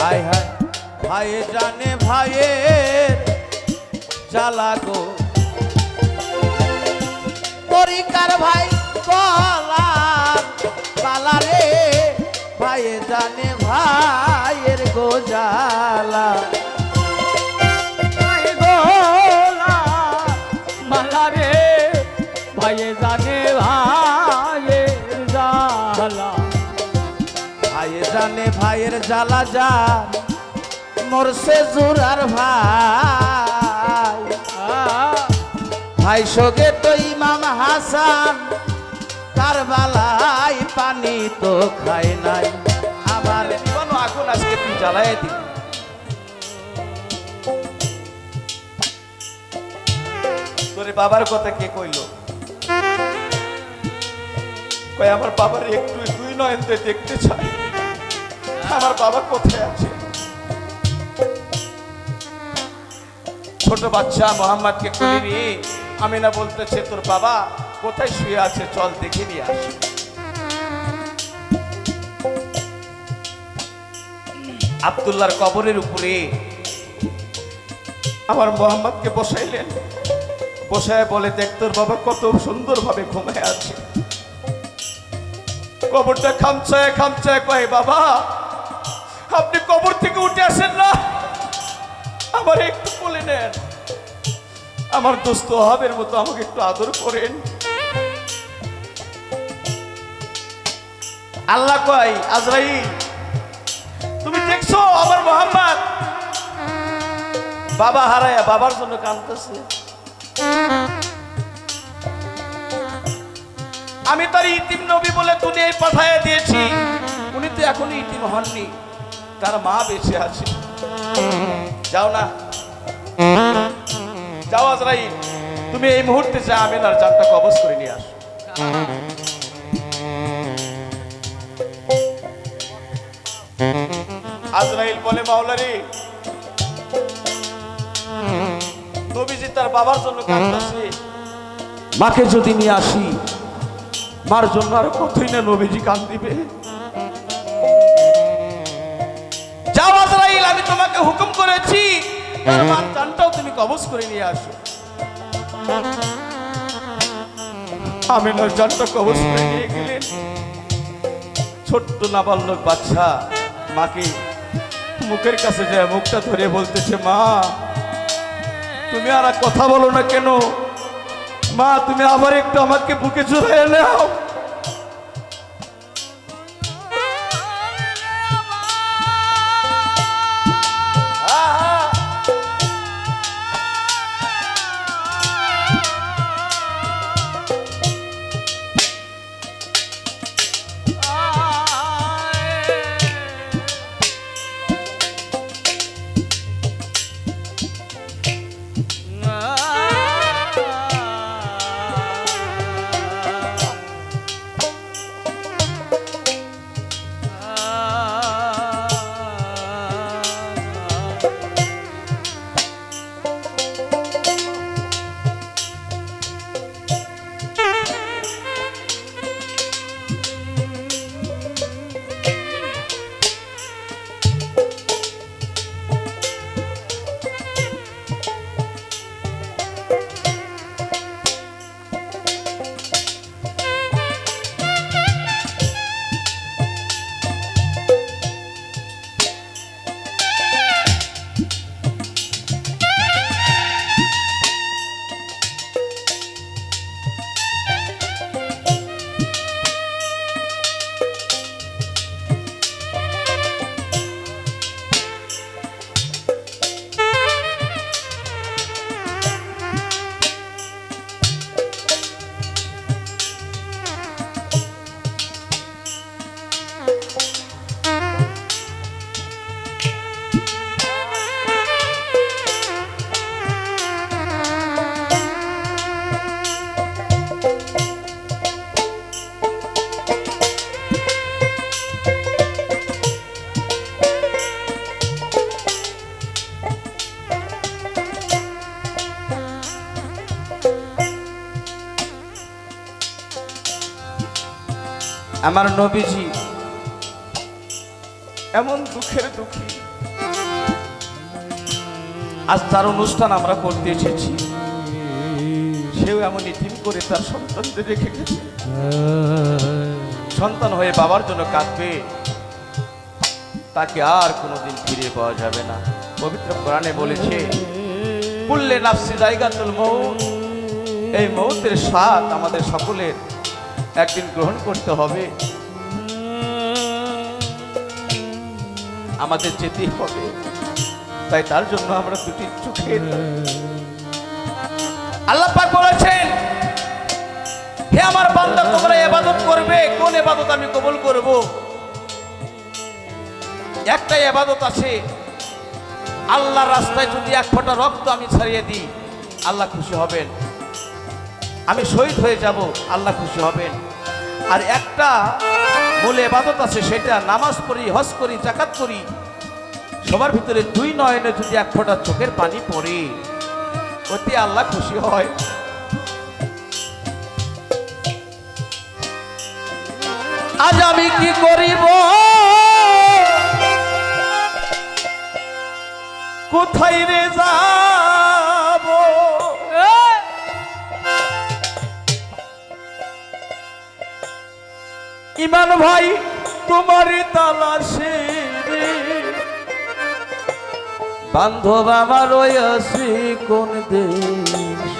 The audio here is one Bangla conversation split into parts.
হায় হায়, ভাইয়ে জানে ভাইয়ের জ্বালা গো। তরিকার ভাই কলার বালা রে, ভাইয়ে জানে, ভাইয়ের গো জ্বালা। ভাইয়ে জানে ভাইয়ে জালা ভাইয়ে জানে ভাইয়ের জ্বালা যা, মরছে জুরার ভাই। ভাই সগে তো ইমাম হাসান তার বালাই পানি তো খায় নাই। আমার জীবন আগুন আজকে তুই জ্বালায় দি তোরে বাবার কথা কে কইলো? কই আমার বাবার একটু দুই নয়নতে দেখতে চাই আমার বাবা কোথায় আছে? ছোট বাচ্চা মোহাম্মদকে কোলে নিয়ে আমিনা বলতেছে, তোর বাবা কোথায় শুয়ে আছে? চল দেখে নিয়ে আস। আবদুল্লাহর কবরের উপরে আমার মোহাম্মদকে বসাইলেন। বসায় বলে, দেখ, তোর বাবা কত সুন্দরভাবে ঘুমায় আছে। কবরটা খামচায় খামচায় কয়, বাবা আপনি কবর থেকে উঠে আসেন না। আমার একটু বলে নেন, আমার দোস্ত হাবের মতো আমাকে একটু আদর করেন। আল্লাহ কয়, আজরাইল, তুমি দেখছ আমার মোহাম্মদ? বাবা হারায়া বাবার জন্য কাঁদতেছে। আমি তার ইতিম নবী বলে দুনিয়ায় পাঠাইয়া দিয়েছি। উনি তো এখনও ইতিম হননি। তার মা বেঁচে আছে। যাও না। যাও আজরাইল, তুমি এই মুহূর্তে যা আমিনার জানটা কবজ করে নিয়ে আসো। আজরাইল বলে, মাওলারি নবীজি তার বাবার জন্য কাঁদতেছে, মাকে যদি নিয়ে আসি, মার জন্য আর কতই না নবীজি কান দিবে আমি তোমাকে হুকুম করেছি। তার মার তুমি কবজ করে নিয়ে আসো। আমিনার জানটা কবজ করে নিয়ে গেলেন ছোট্ট নাবালক বাচ্চা মাকে মুখের কাছে যায় মুখটা ধরে বলতেছে মা তুমি আর কথা বলো না কেন? মা তুমি আবার একটু আমাকে বুকে জড়িয়ে নাও। আমার নবীজি, এমন দুঃখের দুঃখী। আজ তার অনুষ্ঠান আমরা করতে এসেছি। সেও এমন ইতিম করে তার সন্তানদের রেখে গেছে। সন্তান হয়ে বাবার জন্য কাঁদবে। তাকে আর কোনোদিন ফিরে পাওয়া যাবে না। পবিত্র কোরআনে বলেছে বললে নাফসি জায়গাতুল মৌত এই মৌতের স্বাদ আমাদের সকলের। একদিন গ্রহণ করতে হবে। আমাদের যেতেই হবে। তাই তার জন্য আমরা দুটি চোখের আল্লাহ বলেছেন, হে আমার বান্দা, তোমরা এবাদত করবে। কোন এবাদত আমি কবুল করব? একটাই এবাদত আছে, আল্লাহর রাস্তায় যদি এক ফোঁটা রক্ত আমি ছাড়িয়ে দিই, আল্লাহ খুশি হবেন। আমি শহীদ হয়ে যাব, আল্লাহ খুশি হবেন। আর একটা মূল এবাদত আছে, সেটা নামাজ পড়ি, হজ করি জাকাত করি, সবার ভিতরে দুই নয়নে যদি এক ফোঁটা চোখের পানি পড়ে, অতি আল্লাহ খুশি হয়। আজ আমি কি করিব? কোথায় রে যাব ইমান ভাই তোমারই তালাশে। বান্ধব আমার ওই আসি কোন দেশ?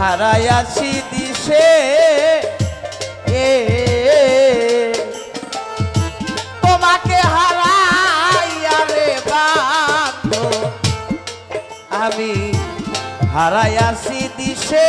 হারাইয়াছি দিশে এ তোমাকে হারাইয়া রে আমি হারাইয়াছি দিশে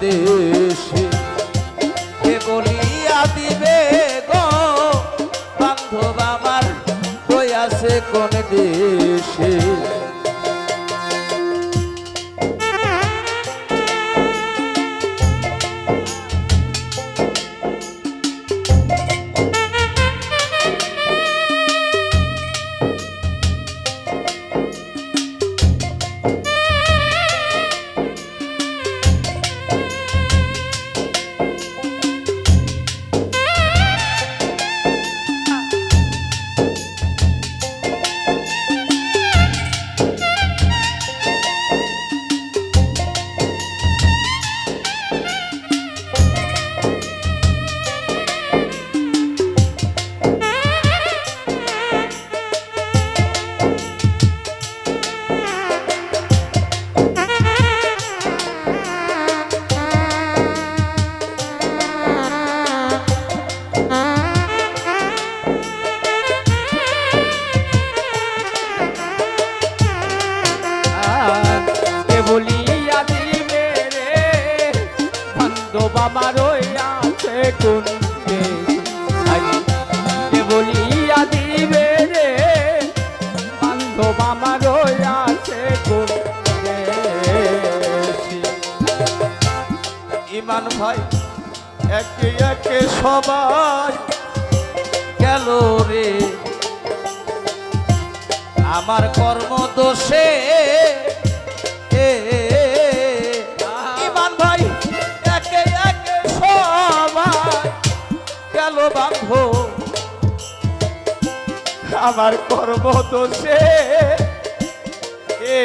দেশে। কে বলিয়া দিবে গো? বান্ধব আমার আছে কোন দেশ? সবাই গেল রে। আমার কর্ম দোষে ইমান ভাই, একে একে সবাই গেল বান্ধ আমার কর্ম দোষে এ।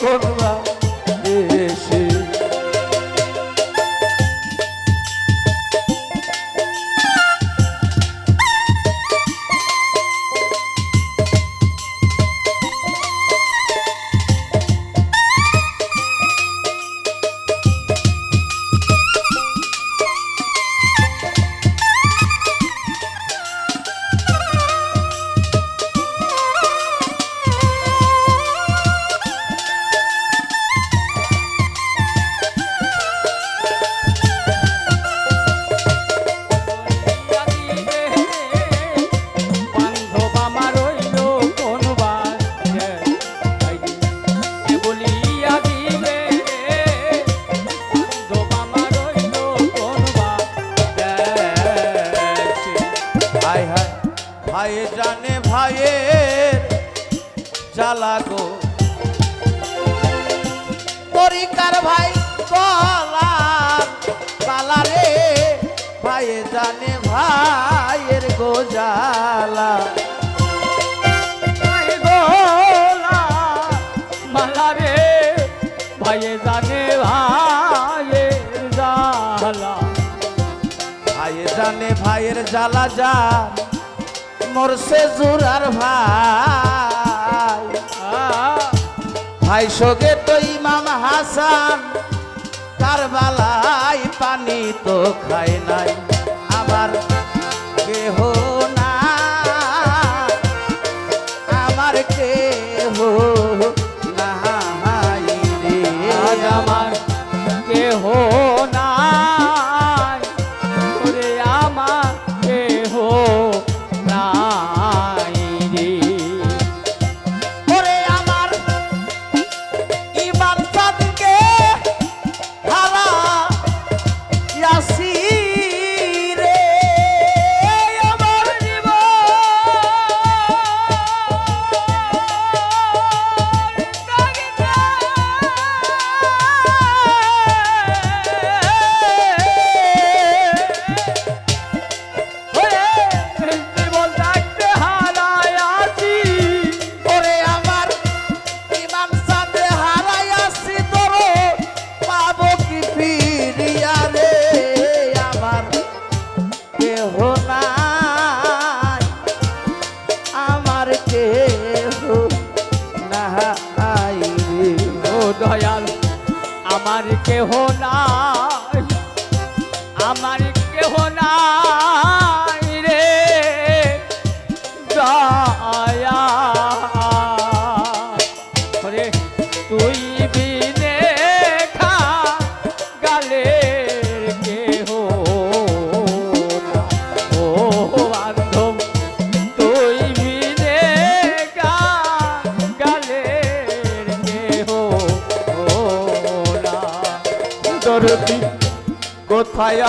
কোন বালা যা মোর সে জুরার ভাই। ভাই সঙ্গে তো ইমাম হাসান তার বালাই পানি তো খায় নাই। আমার কেহ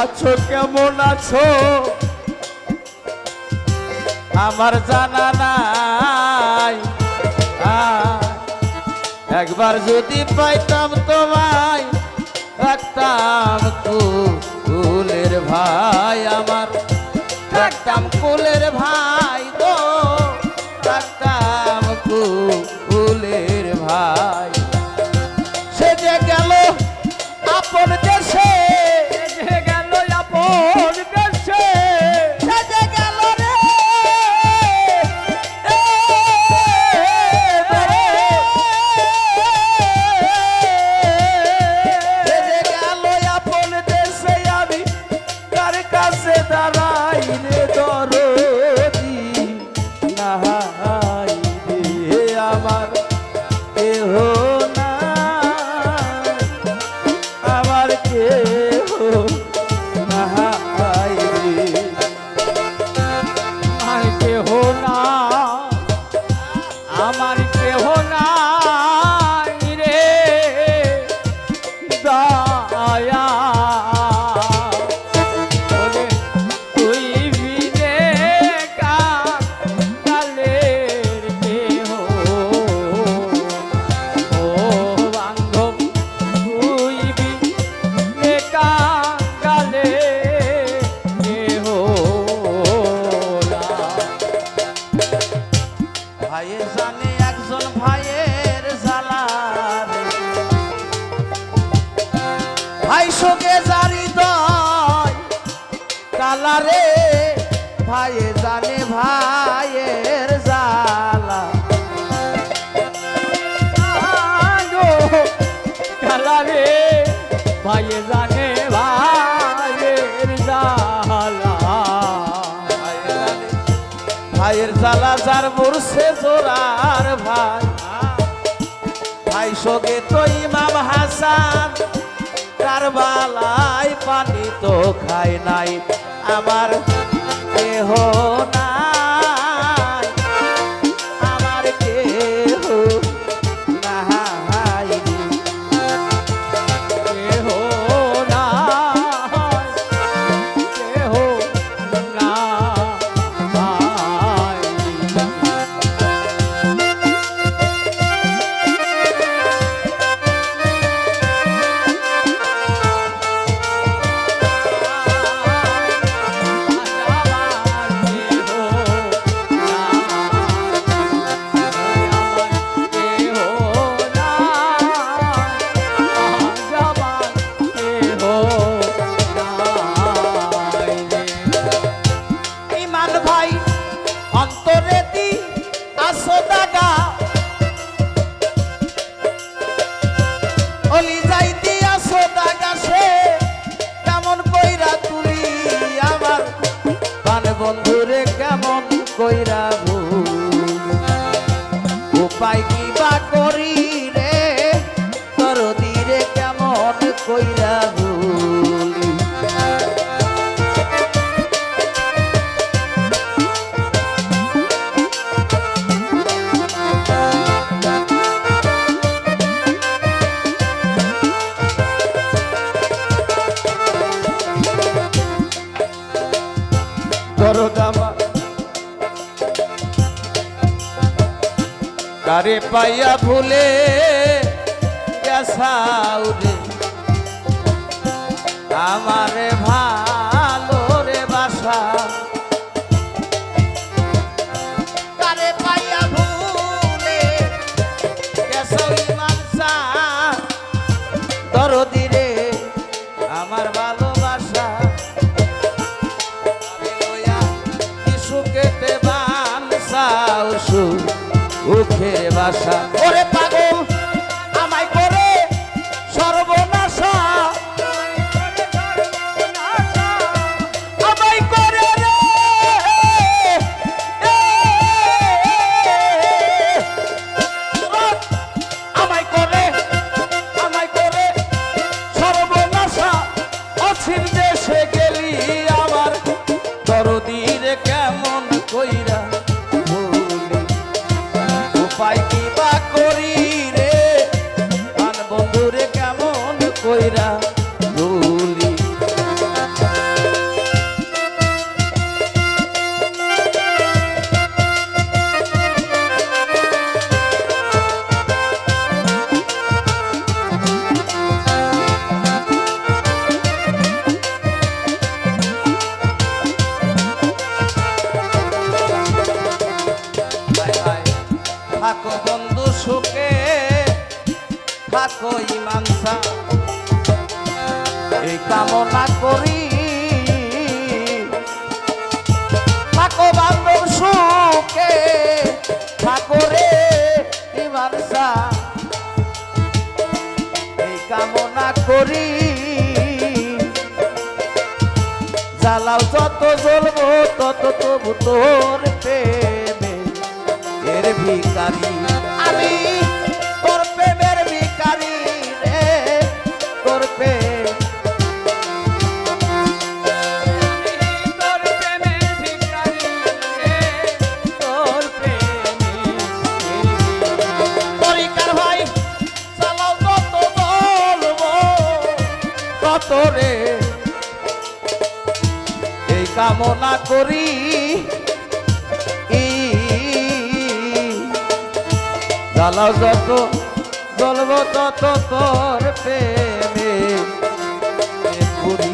আছো, কেমন আছো? আমার জানা নাই। একবার যদি পাইতাম তোমায়, থাকতাম কুলের ভাই আমার। থাকতাম কুলের ভাই তো থাকতাম কুল আমার কেহ না ভাইয়ের রানে ভাইয়ের জালা ভাইয়ের জালা যার মরছে জোরার ভাই। ভাই সঙ্গে তো ইমাম হাসান, তার বালাই পানি তো খায় নাই। আমার দেহ না উপায় কি বা করি রে? তর দিরে কেমন কইরা পাইয়া ভুলে গেছাউরে আমারে ভাই আশা লালসা এই কামনা করি। জ্বালাও যত জ্বলবো তত তবু তোর প্রেমে। এর ভিকারি আমি। কামনা করি। জ্বালাও যত জ্বলব তত তোর পেমে পুরী